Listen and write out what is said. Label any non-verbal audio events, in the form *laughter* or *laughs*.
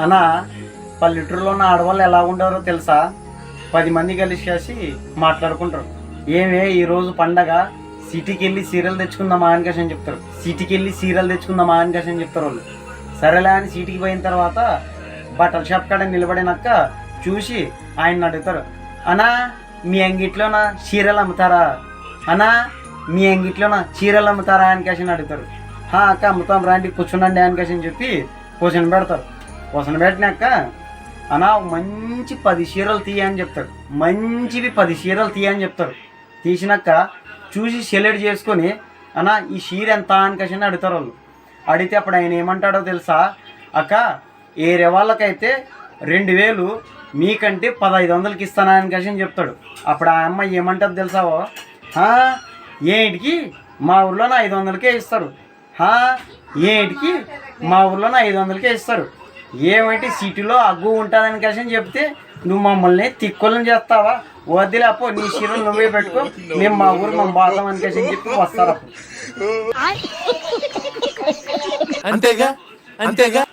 అనా పల్లెటూరులో ఉన్న ఆడవాళ్ళు ఎలా ఉండేవారో తెలుసా? పది మంది కలిసి చేసి మాట్లాడుకుంటారు. ఏమే ఈరోజు పండగ సిటీకి వెళ్ళి సీరియల్ తెచ్చుకుందామా అని అని చెప్తారు. సిటీకి వెళ్ళి సీరియల్ తెచ్చుకుందామా అని అని చెప్తారు వాళ్ళు. సరేలే అని సిటీకి పోయిన తర్వాత బట్టల షాప్ కాడ నిలబడినాక చూసి ఆయన అడుగుతారు. అనా మీ అంగిట్లోన చీరలు అమ్ముతారా? అనా మీ అంగిట్లోన చీరలు అమ్ముతారా? అని అని అడుగుతారు. "హా, అక్క అమ్ముతాం రాండి కూర్చుండండి అని అని చెప్పి కూర్చొని పెడతారు. వసన పెట్టినాక అనా మంచి పది చీరలు తీయ అని చెప్తాడు. మంచివి పది చీరలు తీయ అని చెప్తారు తీసినాక చూసి సెలెక్ట్ చేసుకొని అనా ఈ చీర ఎంత అని కసి అడుగుతారు వాళ్ళు. అడిగితే అప్పుడు ఆయన ఏమంటాడో తెలుసా? అక్క ఏరే వాళ్ళకైతే రెండు వేలు మీకంటే పదహైదు వందలకి ఇస్తానా అని కసి చెప్తాడు. అప్పుడు ఆ అమ్మాయి ఏమంటుంది తెలుసావో ఏంటికి మా ఊర్లోనే ఐదు వందలకే ఇస్తారు. ఏంటికి మా ఊర్లోనే ఐదు వందలకే ఇస్తారు. ఏమంటే సిటీలో అగ్గు ఉంటుందని కసి చెప్తే నువ్వు మమ్మల్ని తిక్కులను చేస్తావా? వద్దులే అప్పో నీ చీరలు నువ్వే పెట్టుకో. మేము మా ఊరు మేము బాధం అని కసి చెప్పి వస్తారు? *laughs* అంతేగా? అంతేగా?